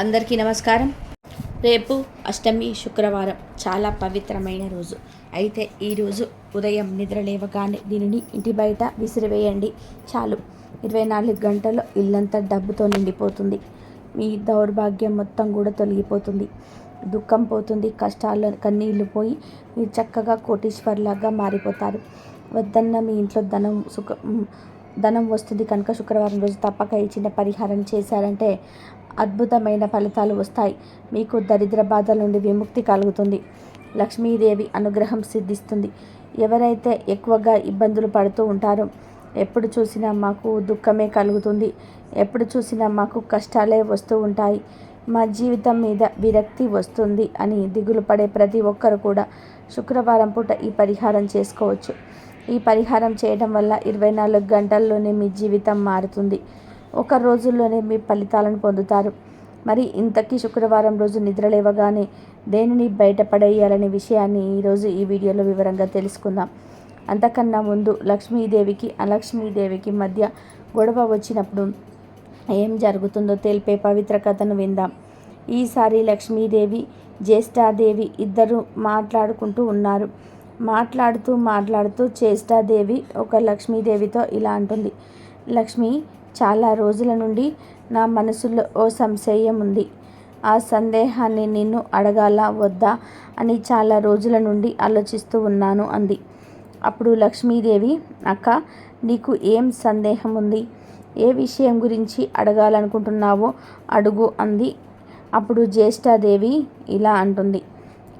అందరికీ నమస్కారం. రేపు అష్టమి శుక్రవారం చాలా పవిత్రమైన రోజు. అయితే ఈరోజు ఉదయం నిద్ర లేవగానే దీనిని ఇంటి బయట విసిరివేయండి. చాలు. ఇరవై నాలుగు గంటల్లో ఇల్లంతా డబ్బుతో నిండిపోతుంది. మీ దౌర్భాగ్యం మొత్తం కూడా తొలగిపోతుంది. దుఃఖం పోతుంది. కష్టాల్లో కన్నీళ్ళు పోయి మీరు చక్కగా కోటీశ్వర్లాగా మారిపోతారు. వద్దన్న మీ ఇంట్లో ధనం సుఖ ధనం వస్తుంది కనుక శుక్రవారం రోజు తప్పక ఈ చిన్న పరిహారం చేశారంటే అద్భుతమైన ఫలితాలు వస్తాయి. మీకు దరిద్ర బాధల నుండి విముక్తి కలుగుతుంది. లక్ష్మీదేవి అనుగ్రహం సిద్ధిస్తుంది. ఎవరైతే ఎక్కువగా ఇబ్బందులు పడుతూ ఉంటారో ఎప్పుడు చూసినా మాకు దుఃఖమే కలుగుతుంది. ఎప్పుడు చూసినా మాకు కష్టాలే వస్తూ ఉంటాయి. మా జీవితం మీద విరక్తి వస్తుంది అని దిగులు పడే ప్రతి ఒక్కరు కూడా శుక్రవారం పూట ఈ పరిహారం చేసుకోవచ్చు. ఈ పరిహారం చేయడం వల్ల ఇరవై నాలుగు గంటల్లోనే మీ జీవితం మారుతుంది. ఒక రోజుల్లోనే మీ ఫలితాలను పొందుతారు. మరి ఇంతకీ శుక్రవారం రోజు నిద్రలేవగానే దేనిని బయటపడేయాలనే విషయాన్ని ఈరోజు ఈ వీడియోలో వివరంగా తెలుసుకుందాం. అంతకన్నా ముందు లక్ష్మీదేవికి అలక్ష్మీదేవికి మధ్య గొడవ వచ్చినప్పుడు ఏం జరుగుతుందో తెలిపే పవిత్ర కథను విందాం. ఈసారి లక్ష్మీదేవి జ్యేష్ఠాదేవి ఇద్దరు మాట్లాడుకుంటూ ఉన్నారు. మాట్లాడుతూ మాట్లాడుతూ జ్యేష్ఠాదేవి ఒక లక్ష్మీదేవితో ఇలా అంటుంది. లక్ష్మి చాలా రోజుల నుండి నా మనసులో ఓ సంశయం ఉంది. ఆ సందేహాన్ని నిన్ను అడగాల? వద్దా? అని చాలా రోజుల నుండి ఆలోచిస్తూ ఉన్నాను అంది. అప్పుడు లక్ష్మీదేవి అక్క నీకు ఏం సందేహం ఉంది? ఏ విషయం గురించి అడగాలనుకుంటున్నావో అడుగు అంది. అప్పుడు జ్యేష్ఠాదేవి ఇలా అంటుంది.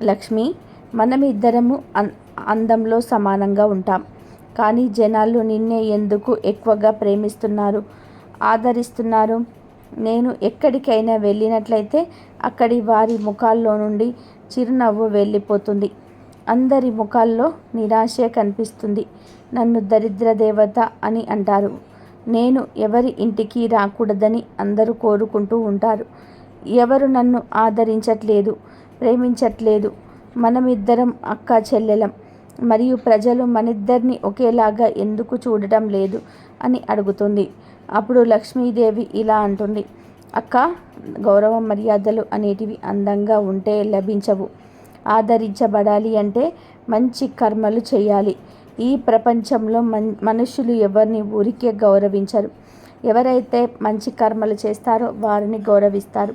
లక్ష్మి మనం ఇద్దరము అందంలో సమానంగా ఉంటాం. కానీ జనాలు నిన్నే ఎందుకు ఎక్కువగా ప్రేమిస్తున్నారు? ఆదరిస్తున్నారు. నేను ఎక్కడికైనా వెళ్ళినట్లయితే అక్కడి వారి ముఖాల్లో నుండి చిరునవ్వు వెళ్ళిపోతుంది. అందరి ముఖాల్లో నిరాశే కనిపిస్తుంది. నన్ను దరిద్ర దేవత అని అంటారు. నేను ఎవరి ఇంటికి రాకూడదని అందరూ కోరుకుంటూ ఉంటారు. ఎవరు నన్ను ఆదరించట్లేదు ప్రేమించట్లేదు. మనమిద్దరం అక్క చెల్లెలం. మరియు ప్రజలు మనిద్దరిని ఒకేలాగా ఎందుకు చూడటం లేదు అని అడుగుతుంది. అప్పుడు లక్ష్మీదేవి ఇలా అంటుంది అక్క గౌరవ మర్యాదలు అనేటివి అందంగా ఉంటే లభించవు. ఆదరించబడాలి అంటే మంచి కర్మలు చేయాలి. ఈ ప్రపంచంలో మన్ మనుషులు ఎవరిని ఊరికే గౌరవించరు. ఎవరైతే మంచి కర్మలు చేస్తారో వారిని గౌరవిస్తారు.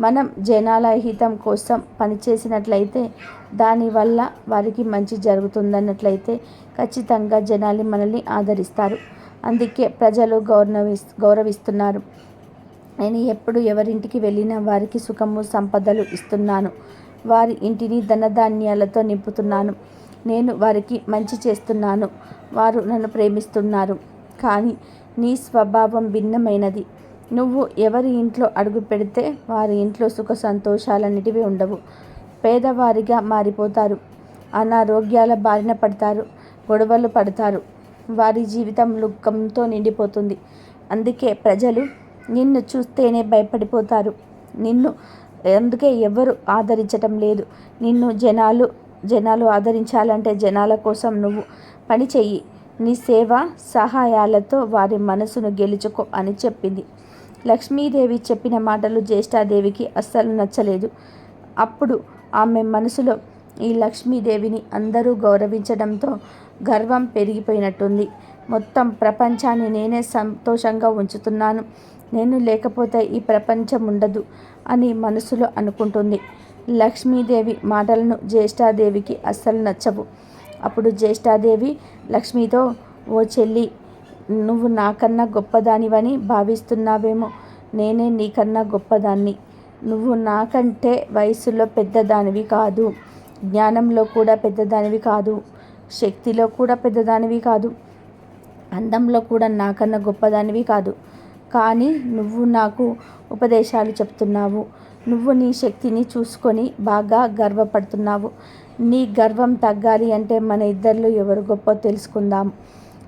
మనం జనాల హితం కోసం పనిచేసినట్లయితే దానివల్ల వారికి మంచి జరుగుతుందన్నట్లయితే ఖచ్చితంగా జనాలు మనల్ని ఆదరిస్తారు. అందుకే ప్రజలు గౌరవి గౌరవిస్తున్నారు. నేను ఎప్పుడు ఎవరింటికి వెళ్ళినా వారికి సుఖము సంపదలు ఇస్తున్నాను. వారి ఇంటిని ధనధాన్యాలతో నింపుతున్నాను. నేను వారికి మంచి చేస్తున్నాను. వారు నన్ను ప్రేమిస్తున్నారు. కానీ నీ స్వభావం భిన్నమైనది. నువ్వు ఎవరి ఇంట్లో అడుగు పెడితే వారి ఇంట్లో సుఖ సంతోషాలన్నిటివి ఉండవు. పేదవారిగా మారిపోతారు. అనారోగ్యాల బారిన పడతారు. గొడవలు పడతారు. వారి జీవితం లుక్కంతో నిండిపోతుంది. అందుకే ప్రజలు నిన్ను చూస్తేనే భయపడిపోతారు. నిన్ను అందుకే ఎవరు ఆదరించటం లేదు. నిన్ను జనాలు జనాలు ఆదరించాలంటే జనాల కోసం నువ్వు పని చెయ్యి. నీ సేవ సహాయాలతో వారి మనసును గెలుచుకో అని చెప్పింది. లక్ష్మీదేవి చెప్పిన మాటలు జ్యేష్ఠాదేవికి అస్సలు నచ్చలేదు. అప్పుడు ఆమె మనసులో ఈ లక్ష్మీదేవిని అందరూ గౌరవించడంతో గర్వం పెరిగిపోయినట్టుంది. మొత్తం ప్రపంచాన్ని నేనే సంతోషంగా ఉంచుతున్నాను. నేను లేకపోతే ఈ ప్రపంచం ఉండదు అని మనసులో అనుకుంటుంది. లక్ష్మీదేవి మాటలను జ్యేష్ఠాదేవికి అస్సలు నచ్చవు. అప్పుడు జ్యేష్ఠాదేవి లక్ష్మితో ఓ చెల్లి నువ్వు నాకన్నా గొప్పదానివని భావిస్తున్నావేమో. నేనే నీకన్నా గొప్పదాన్ని. నువ్వు నాకంటే వయసులో పెద్దదానివి కాదు. జ్ఞానంలో కూడా పెద్దదానివి కాదు. శక్తిలో కూడా పెద్దదానివి కాదు. అందంలో కూడా నాకన్నా గొప్పదానివి కాదు. కానీ నువ్వు నాకు ఉపదేశాలు చెప్తున్నావు. నువ్వు నీ శక్తిని చూసుకొని బాగా గర్వపడుతున్నావు. నీ గర్వం తగ్గాలి అంటే మన ఇద్దరిలో ఎవరు గొప్ప తెలుసుకుందాం.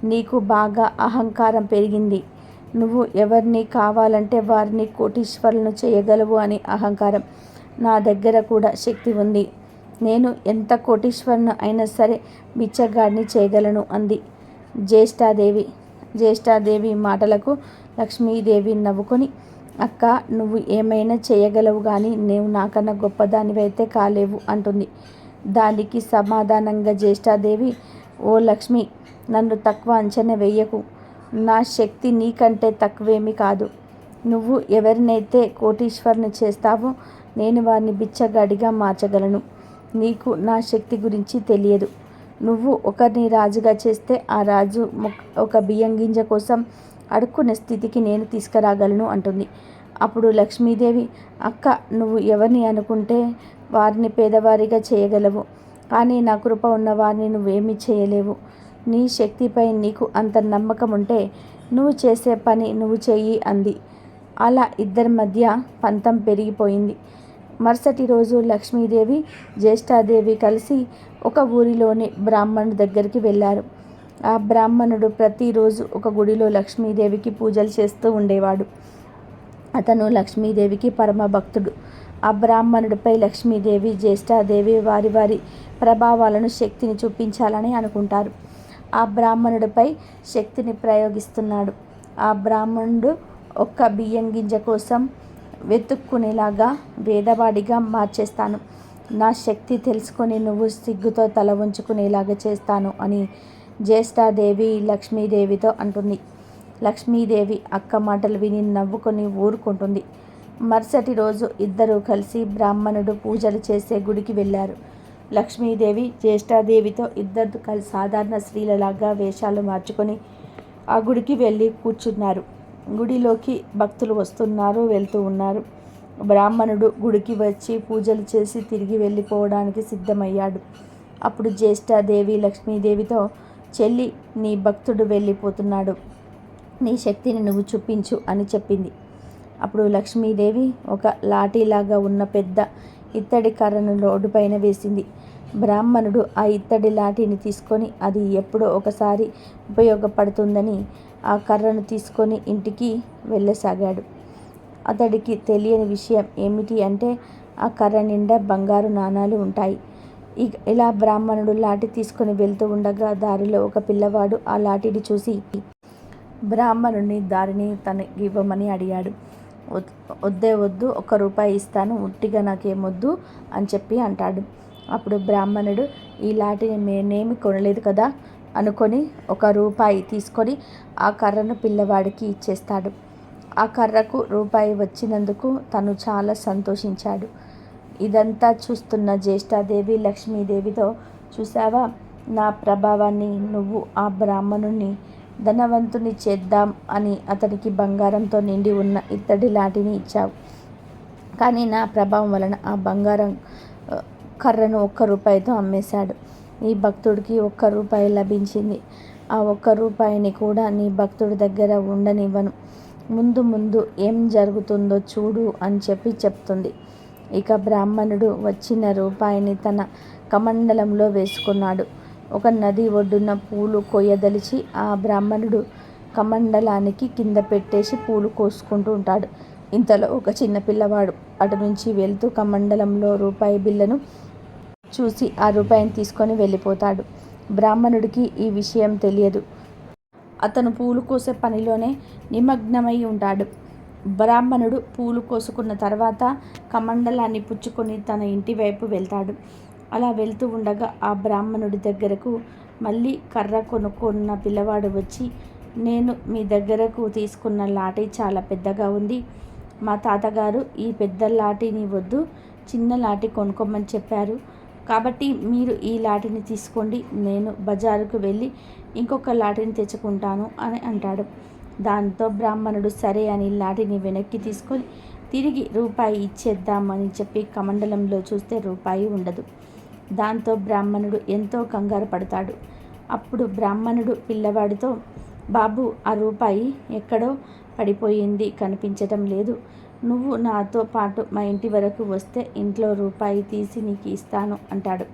నీకు బాగా అహంకారం పెరిగింది. నువ్వు ఎవరిని కావాలంటే వారిని కోటీశ్వరులను చేయగలవు అని అహంకారం నా దగ్గర కూడా శక్తి ఉంది. నేను ఎంత కోటీశ్వరును అయినా సరే బిచ్చగాడిని చేయగలను అంది జ్యేష్ఠాదేవి. జ్యేష్ఠాదేవి మాటలకు లక్ష్మీదేవి నవ్వుకొని అక్క నువ్వు ఏమైనా చేయగలవు కానీ నువ్వు నాకన్నా గొప్పదానివైతే కాలేవు అంటుంది. దానికి సమాధానంగా జ్యేష్ఠాదేవి ఓ లక్ష్మి నన్ను తక్కువ అంచనా వేయకు. నా శక్తి నీకంటే తక్కువేమీ కాదు. నువ్వు ఎవరినైతే కోటీశ్వరుని చేస్తావో నేను వారిని బిచ్చగాడిగా మార్చగలను. నీకు నా శక్తి గురించి తెలియదు. నువ్వు ఒకరిని రాజుగా చేస్తే ఆ రాజు ఒక బియ్యం గింజ కోసం అడుక్కునే స్థితికి నేను తీసుకురాగలను అంటుంది. అప్పుడు లక్ష్మీదేవి అక్క నువ్వు ఎవరిని అనుకుంటే వారిని పేదవారిగా చేయగలవు. కానీ నా కృప ఉన్న వారిని నువ్వేమీ చేయలేవు. నీ శక్తిపై నీకు అంత నమ్మకం ఉంటే నువ్వు చేసే పని నువ్వు చెయ్యి అంది. అలా ఇద్దరి మధ్య పంతం పెరిగిపోయింది. మరుసటి రోజు లక్ష్మీదేవి జ్యేష్ఠాదేవి కలిసి ఒక ఊరిలోని బ్రాహ్మణుడి దగ్గరికి వెళ్ళారు. ఆ బ్రాహ్మణుడు ప్రతిరోజు ఒక గుడిలో లక్ష్మీదేవికి పూజలు చేస్తూ ఉండేవాడు. అతను లక్ష్మీదేవికి పరమ భక్తుడు ఆ బ్రాహ్మణుడిపై లక్ష్మీదేవి జ్యేష్ఠాదేవి వారి వారి ప్రభావాలను శక్తిని చూపించాలని అనుకుంటారు. ఆ బ్రాహ్మణుడిపై శక్తిని ప్రయోగిస్తున్నాడు. ఆ బ్రాహ్మణుడు ఒక్క బియ్యం గింజ కోసం వెతుక్కునేలాగా వేదవాడిగా మార్చేస్తాను. నా శక్తి తెలుసుకొని నువ్వు సిగ్గుతో తల ఉంచుకునేలాగా చేస్తాను అని జ్యేష్ఠాదేవి లక్ష్మీదేవితో అంటుంది. లక్ష్మీదేవి అక్క మాటలు విని నవ్వుకొని ఊరుకుంటుంది. మరుసటి రోజు ఇద్దరూ కలిసి బ్రాహ్మణుడు పూజలు చేసే గుడికి వెళ్ళారు. లక్ష్మీదేవి జ్యేష్ఠాదేవితో ఇద్దరు కలిసి సాధారణ స్త్రీలలాగా వేషాలు మార్చుకొని ఆ గుడికి వెళ్ళి కూర్చున్నారు. గుడిలోకి భక్తులు వస్తున్నారు వెళ్తూ ఉన్నారు. బ్రాహ్మణుడు గుడికి వచ్చి పూజలు చేసి తిరిగి వెళ్ళిపోవడానికి సిద్ధమయ్యాడు. అప్పుడు జ్యేష్ఠాదేవి లక్ష్మీదేవితో చెల్లి నీ భక్తుడు వెళ్ళిపోతున్నాడు. నీ శక్తిని నువ్వు చూపించు అని చెప్పింది. అప్పుడు లక్ష్మీదేవి ఒక లాఠీలాగా ఉన్న పెద్ద ఇత్తడి కర్రను రోడ్డు పైన వేసింది. బ్రాహ్మణుడు ఆ ఇత్తడి లాఠీని తీసుకొని అది ఎప్పుడో ఒకసారి ఉపయోగపడుతుందని ఆ కర్రను తీసుకొని ఇంటికి వెళ్ళసాగాడు. అతడికి తెలియని విషయం ఏమిటి అంటే ఆ కర్ర నిండా బంగారు నాణాలు ఉంటాయి. ఇలా బ్రాహ్మణుడు లాఠీ తీసుకొని వెళ్తూ ఉండగా దారిలో ఒక పిల్లవాడు ఆ లాఠీని చూసి బ్రాహ్మణుడిని దారిని తనకి ఇవ్వమని అడిగాడు వద్దే వద్దు ఒక రూపాయి ఇస్తాను ఉట్టిగా నాకేమొద్దు అని చెప్పి అంటాడు. అప్పుడు బ్రాహ్మణుడు ఈ లాటిని నేనేమి కొనలేదు కదా అనుకొని ఒక రూపాయి తీసుకొని ఆ కర్రను పిల్లవాడికి ఇచ్చేస్తాడు. ఆ కర్రకు రూపాయి వచ్చినందుకు తను చాలా సంతోషించాడు. ఇదంతా చూస్తున్న జ్యేష్ఠాదేవి లక్ష్మీదేవితో చూసావా నా ప్రభావాన్ని నువ్వు ఆ బ్రాహ్మణుని ధనవంతుని చేద్దాం అని అతనికి బంగారంతో నిండి ఉన్న ఇత్తడి లాటిని ఇచ్చావు. కానీ నా ప్రభావం వలన ఆ బంగారం కర్రను ఒక్క రూపాయితో అమ్మేశాడు. నీ భక్తుడికి ఒక్క రూపాయి లభించింది. ఆ ఒక్క రూపాయిని కూడా నీ భక్తుడి దగ్గర ఉండనివ్వను. ముందు ముందు ఏం జరుగుతుందో చూడు అని చెప్పి చెప్తుంది. ఇక బ్రాహ్మణుడు వచ్చిన రూపాయిని తన కమండలంలో వేసుకున్నాడు. ఒక నది ఒడ్డున పూలు కొయ్యదలిచి ఆ బ్రాహ్మణుడు కమండలానికి కింద పెట్టేసి పూలు కోసుకుంటూ ఉంటాడు. ఇంతలో ఒక చిన్న పిల్లవాడు అటు నుంచి వెళ్తూ కమండలంలో రూపాయి బిళ్ళను చూసి ఆ రూపాయిని తీసుకొని వెళ్ళిపోతాడు. బ్రాహ్మణుడికి ఈ విషయం తెలియదు. అతను పూలు కోసే పనిలోనే నిమగ్నమై ఉంటాడు. బ్రాహ్మణుడు పూలు కోసుకున్న తర్వాత కమండలాన్ని పుచ్చుకొని తన ఇంటి వైపు వెళ్తాడు. అలా వెళ్తూ ఉండగా ఆ బ్రాహ్మణుడి దగ్గరకు మళ్ళీ కర్ర కొనుక్కున్న పిల్లవాడు వచ్చి నేను మీ దగ్గరకు తీసుకున్న లాఠీ చాలా పెద్దగా ఉంది. మా తాతగారు ఈ పెద్ద లాఠీని వద్దు చిన్న లాఠీ కొనుక్కోమని చెప్పారు. కాబట్టి మీరు ఈ లాటిని తీసుకోండి. నేను బజారుకు వెళ్ళి ఇంకొక లాటిని తెచ్చుకుంటాను అని అంటాడు. దాంతో బ్రాహ్మణుడు సరే అని లాటిని వెనక్కి తీసుకొని తిరిగి రూపాయి ఇచ్చేద్దామని చెప్పి కమండలంలో చూస్తే రూపాయి ఉండదు. దాంతో బ్రాహ్మణుడు ఎంతో కంగారు పడతాడు. అప్పుడు బ్రాహ్మణుడు పిల్లవాడితో బాబు ఆ రూపాయి ఎక్కడో పడిపోయింది కనిపించటం లేదు. నువ్వు నాతో పాటు మా ఇంటి వరకు వస్తే ఇంట్లో రూపాయి తీసి నీకు ఇస్తాను అంటాడు.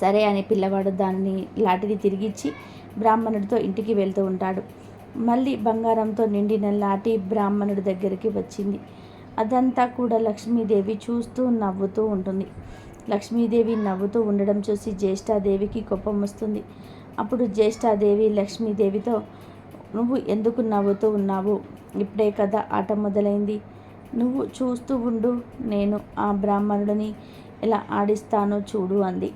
సరే అని పిల్లవాడు దాన్ని లాటిని తిరిగిచ్చి బ్రాహ్మణుడితో ఇంటికి వెళ్తూ ఉంటాడు. మళ్ళీ బంగారంతో నిండిన లాటి బ్రాహ్మణుడి దగ్గరికి వచ్చింది. అదంతా కూడా లక్ష్మీదేవి చూస్తూ నవ్వుతూ ఉంటుంది. లక్ష్మీదేవి నవ్వుతూ ఉండడం చూసి జ్యేష్ఠాదేవికి కోపం వస్తుంది. అప్పుడు జ్యేష్ఠాదేవి లక్ష్మీదేవితో నువ్వు ఎందుకు నవ్వుతూ ఉన్నావు? ఇప్పుడే కదా ఆట మొదలైంది. నువ్వు చూస్తూ ఉండు నేను ఆ బ్రాహ్మణుడిని ఎలా ఆడిస్తానో చూడు అంది.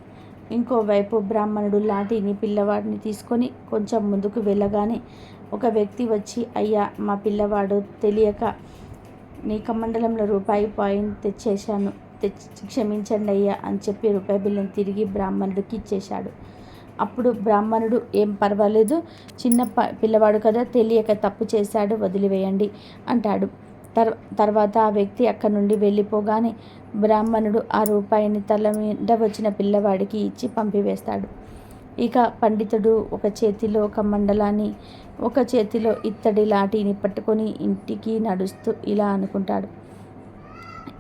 ఇంకోవైపు బ్రాహ్మణుడు లాఠీని పిల్లవాడిని తీసుకొని కొంచెం ముందుకు వెళ్ళగానే ఒక వ్యక్తి వచ్చి అయ్యా మా పిల్లవాడు తెలియక నీ కమండలంలో రూపాయి పాయింట్ తెచ్చేశాను. తెచ్చి క్షమించండి అయ్యా అని చెప్పి రూపాయి బిల్లుని తిరిగి బ్రాహ్మణుడికి ఇచ్చేశాడు. అప్పుడు బ్రాహ్మణుడు ఏం పర్వాలేదు చిన్న ప పిల్లవాడు కదా తెలియక తప్పు చేశాడు వదిలివేయండి అంటాడు. తర్ తర్వాత ఆ వ్యక్తి అక్కడి నుండి వెళ్ళిపోగానే బ్రాహ్మణుడు ఆ రూపాయిని తల మీద వచ్చిన పిల్లవాడికి ఇచ్చి పంపివేస్తాడు. ఇక పండితుడు ఒక చేతిలో ఒక మండలాన్ని ఒక చేతిలో ఇత్తడి లాఠీని పట్టుకొని ఇంటికి నడుస్తూ ఇలా అనుకుంటాడు.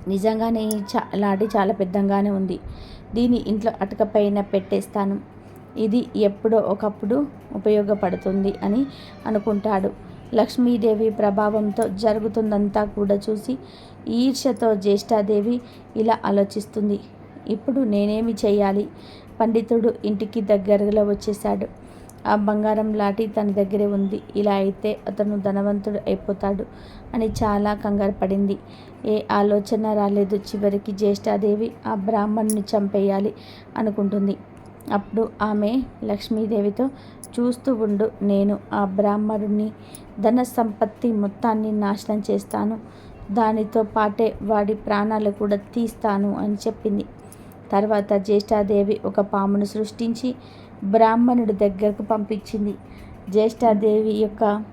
నిజంగానే ఈ చా లాఠీ చాలా పెద్దంగానే ఉంది. దీని ఇంట్లో అటకపైన పెట్టేస్తాను. ఇది ఎప్పుడో ఒకప్పుడు ఉపయోగపడుతుంది అని అనుకుంటాడు. లక్ష్మీదేవి ప్రభావంతో జరుగుతుందంతా కూడా చూసి ఈర్ష్యతో జ్యేష్ఠాదేవి ఇలా ఆలోచిస్తుంది. ఇప్పుడు నేనేమి చేయాలి? పండితుడు ఇంటికి దగ్గరలో వచ్చేశాడు. ఆ బంగారం లాటి తన దగ్గరే ఉంది. ఇలా అయితే అతను ధనవంతుడు అయిపోతాడు అని చాలా కంగారు పడింది. ఏ ఆలోచన రాలేదు. చివరికి జ్యేష్ఠాదేవి ఆ బ్రాహ్మణ్ణి చంపేయాలి అనుకుంటుంది. అప్పుడు ఆమె లక్ష్మీదేవితో చూస్తూ ఉండు నేను ఆ బ్రాహ్మణుని ధన సంపత్తి మొత్తాన్ని నాశనం చేస్తాను. దానితో పాటే వాడి ప్రాణాలు కూడా తీస్తాను అని చెప్పింది. తర్వాత జ్యేష్ఠాదేవి ఒక పామును సృష్టించి బ్రాహ్మణుడి దగ్గరకు పంపించింది. జ్యేష్ఠాదేవి యొక్క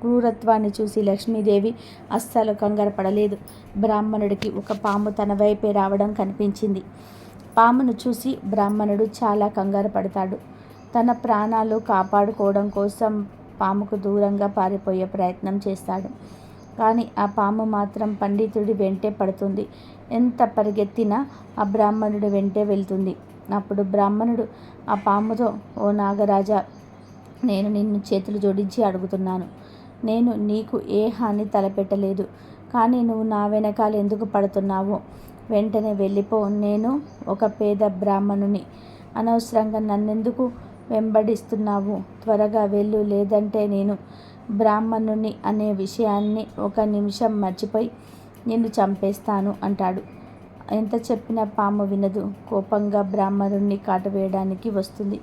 క్రూరత్వాన్ని చూసి లక్ష్మీదేవి అస్సలు కంగారు పడలేదు. బ్రాహ్మణుడికి ఒక పాము తన వైపే రావడం కనిపించింది. పామును చూసి బ్రాహ్మణుడు చాలా కంగారు పడతాడు. తన ప్రాణాలు కాపాడుకోవడం కోసం పాముకు దూరంగా పారిపోయే ప్రయత్నం చేస్తాడు. కానీ ఆ పాము మాత్రం పండితుడి వెంటే పడుతుంది. ఎంత పరిగెత్తినా ఆ బ్రాహ్మణుడి వెంటే వెళ్తుంది. అప్పుడు బ్రాహ్మణుడు ఆ పాముతో ఓ నాగరాజా నేను నిన్ను చేతులు జోడించి అడుగుతున్నాను. నేను నీకు ఏ హాని తలపెట్టలేదు. కానీ నువ్వు నా వెనకాల ఎందుకు పడుతున్నావో? వెంటనే వెళ్ళిపో నేను ఒక పేద బ్రాహ్మణుని. అనవసరంగా నన్నెందుకు వెంబడిస్తున్నావు? త్వరగా వెళ్ళు. లేదంటే నేను బ్రాహ్మణుని అనే విషయాన్ని ఒక నిమిషం మర్చిపోయి నిన్ను చంపేస్తాను అంటాడు. ఎంత చెప్పినా పాము వినదు. కోపంగా బ్రాహ్మణుడిని కాటవేయడానికి వస్తుంది.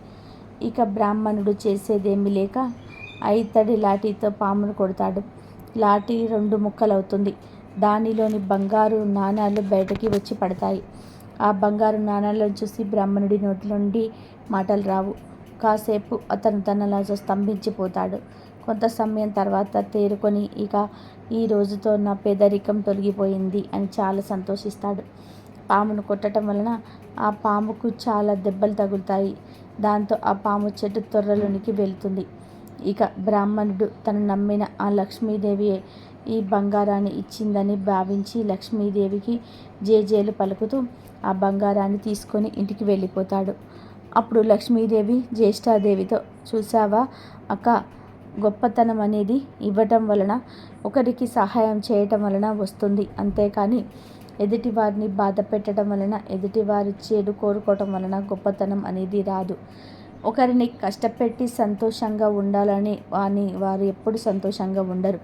ఇక బ్రాహ్మణుడు చేసేదేమీ లేక ఐతడి లాఠీతో పామును కొడతాడు. లాఠీ రెండు ముక్కలవుతుంది. దానిలోని బంగారు నాణాలు బయటకి వచ్చి పడతాయి. ఆ బంగారు నాణాలను చూసి బ్రాహ్మణుడి నోటి నుండి మాటలు రావు. కాసేపు అతను తనలా స్తంభించిపోతాడు. కొంత సమయం తర్వాత తేరుకొని ఇక ఈ రోజుతో నా పేదరికం తొలగిపోయింది అని చాలా సంతోషిస్తాడు. పామును కొట్టడం వలన ఆ పాముకు చాలా దెబ్బలు తగులుతాయి. దాంతో ఆ పాము చెట్టు త్వరలోనికి వెళ్తుంది. ఇక బ్రాహ్మణుడు తను నమ్మిన ఆ లక్ష్మీదేవి ఈ బంగారాన్ని ఇచ్చిందని భావించి లక్ష్మీదేవికి జేజేలు పలుకుతూ ఆ బంగారాన్ని తీసుకొని ఇంటికి వెళ్ళిపోతాడు. అప్పుడు లక్ష్మీదేవి జ్యేష్ఠాదేవితో చూసావా అక్క గొప్పతనం అనేది ఇవ్వటం వలన ఒకరికి సహాయం చేయటం వలన వస్తుంది. అంతేకాని ఎదుటి వారిని బాధ పెట్టడం వలన ఎదుటివారి చేడు కోరుకోవటం వలన గొప్పతనం అనేది రాదు. ఒకరిని కష్టపెట్టి సంతోషంగా ఉండాలని వాని వారు ఎప్పుడు సంతోషంగా ఉండరు.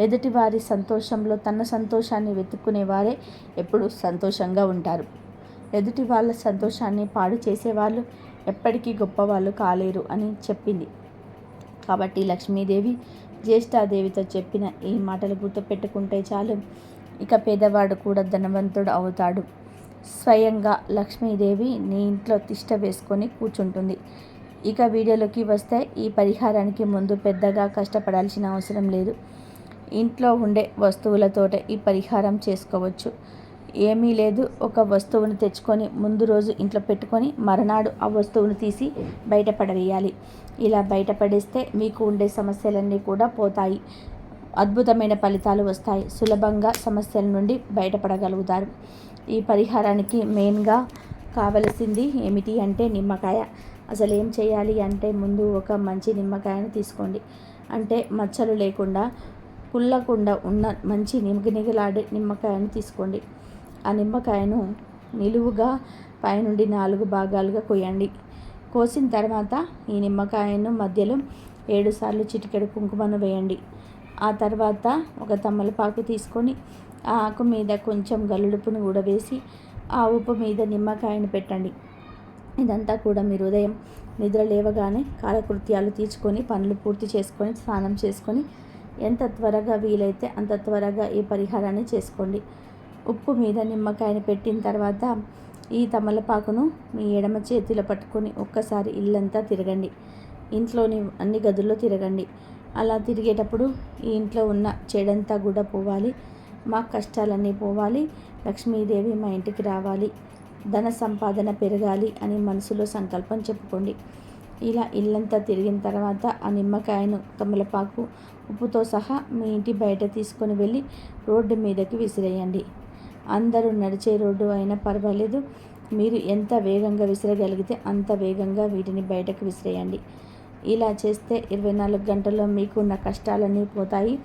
ఎదుటి వారి సంతోషంలో తన సంతోషాన్ని వెతుక్కునే వారే ఎప్పుడు సంతోషంగా ఉంటారు. ఎదుటి వాళ్ళ సంతోషాన్ని పాడు చేసేవాళ్ళు ఎప్పటికీ గొప్పవాళ్ళు కాలేరు అని చెప్పింది. కాబట్టి లక్ష్మీదేవి జ్యేష్ఠాదేవితో చెప్పిన ఈ మాటలు గుర్తుపెట్టుకుంటే చాలు. ఇక పేదవాడు కూడా ధనవంతుడు అవుతాడు. స్వయంగా లక్ష్మీదేవి నీ ఇంట్లో తిష్ట వేసుకొని కూర్చుంటుంది. ఇక వీడియోలోకి వస్తే ఈ పరిహారానికి ముందు పెద్దగా కష్టపడాల్సిన అవసరం లేదు. ఇంట్లో ఉండే వస్తువులతోటే ఈ పరిహారం చేసుకోవచ్చు. ఏమీ లేదు. ఒక వస్తువును తెచ్చుకొని ముందు రోజు ఇంట్లో పెట్టుకొని మరునాడు ఆ వస్తువును తీసి బయటపడవేయాలి ఇలా బయటపడేస్తే మీకు ఉండే సమస్యలన్నీ కూడా పోతాయి. అద్భుతమైన ఫలితాలు వస్తాయి. సులభంగా సమస్యల నుండి బయటపడగలుగుతారు ఈ పరిహారానికి మెయిన్గా కావలసింది ఏమిటి అంటే నిమ్మకాయ. అసలు ఏం చేయాలి అంటే ముందు ఒక మంచి నిమ్మకాయను తీసుకోండి. అంటే మచ్చలు లేకుండా కుళ్ళకుండా ఉన్న మంచి నిగనిగలాడే నిమ్మకాయను తీసుకోండి. ఆ నిమ్మకాయను నిలువుగా పైనుండి నాలుగు భాగాలుగా కోయండి కోసిన తర్వాత ఈ నిమ్మకాయను మధ్యలో ఏడు సార్లు చిటికెడు కుంకుమను వేయండి. ఆ తర్వాత ఒక తమ్మలపాకు తీసుకొని ఆ ఆకు మీద కొంచెం గల్లుడుపును కూడా వేసి ఆ ఉప్పు మీద నిమ్మకాయను పెట్టండి. ఇదంతా కూడా మీరు ఉదయం నిద్ర లేవగానే కాలకృత్యాలు తీర్చుకొని పనులు పూర్తి చేసుకొని స్నానం చేసుకొని ఎంత త్వరగా వీలైతే అంత త్వరగా ఈ పరిహారాన్ని చేసుకోండి. ఉప్పు మీద నిమ్మకాయని పెట్టిన తర్వాత ఈ తమలపాకును మీ ఎడమ చేతిలో పట్టుకొని ఒక్కసారి ఇల్లంతా తిరగండి. ఇంట్లోని అన్ని గదుల్లో తిరగండి. అలా తిరిగేటప్పుడు ఈ ఇంట్లో ఉన్న చెడంతా కూడా పోవాలి. మా కష్టాలన్నీ పోవాలి. లక్ష్మీదేవి మా ఇంటికి రావాలి. ధన సంపాదన పెరగాలి అని మనసులో సంకల్పం చెప్పుకోండి. ఇలా ఇల్లంతా తిరిగిన తర్వాత ఆ నిమ్మకాయను తమలపాకు ఉప్పుతో సహా మీ ఇంటి బయట తీసుకొని వెళ్ళి రోడ్డు మీదకి విసిరేయండి. అందరూ నడిచే రోడ్డు అయినా పర్వాలేదు. మీరు ఎంత వేగంగా విసిరగలిగితే అంత వేగంగా వీటిని బయటకు విసిరేయండి. ఇలా చేస్తే ఇరవై నాలుగు గంటల్లో మీకున్న కష్టాలన్నీ పోతాయి.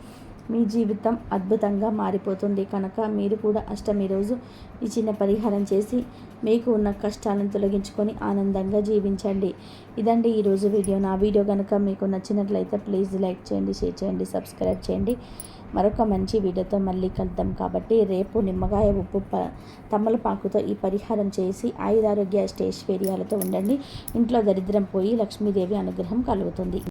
మీ జీవితం అద్భుతంగా మారిపోతుంది. కనుక మీరు కూడా అష్టమి రోజు ఈ చిన్న పరిహారం చేసి మీకు ఉన్న కష్టాలను తొలగించుకొని ఆనందంగా జీవించండి. ఇదండి ఈరోజు వీడియో. నా వీడియో కనుక మీకు నచ్చినట్లయితే ప్లీజ్ లైక్ చేయండి షేర్ చేయండి సబ్స్క్రైబ్ చేయండి. మరొక మంచి వీడియోతో మళ్ళీ కలుద్దాం కాబట్టి రేపు నిమ్మకాయ ఉప్పు ప తమలపాకుతో ఈ పరిహారం చేసి ఆయురారోగ్య స్టేష్ వేరియాలతో ఉండండి. ఇంట్లో దరిద్రం పోయి లక్ష్మీదేవి అనుగ్రహం కలుగుతుంది.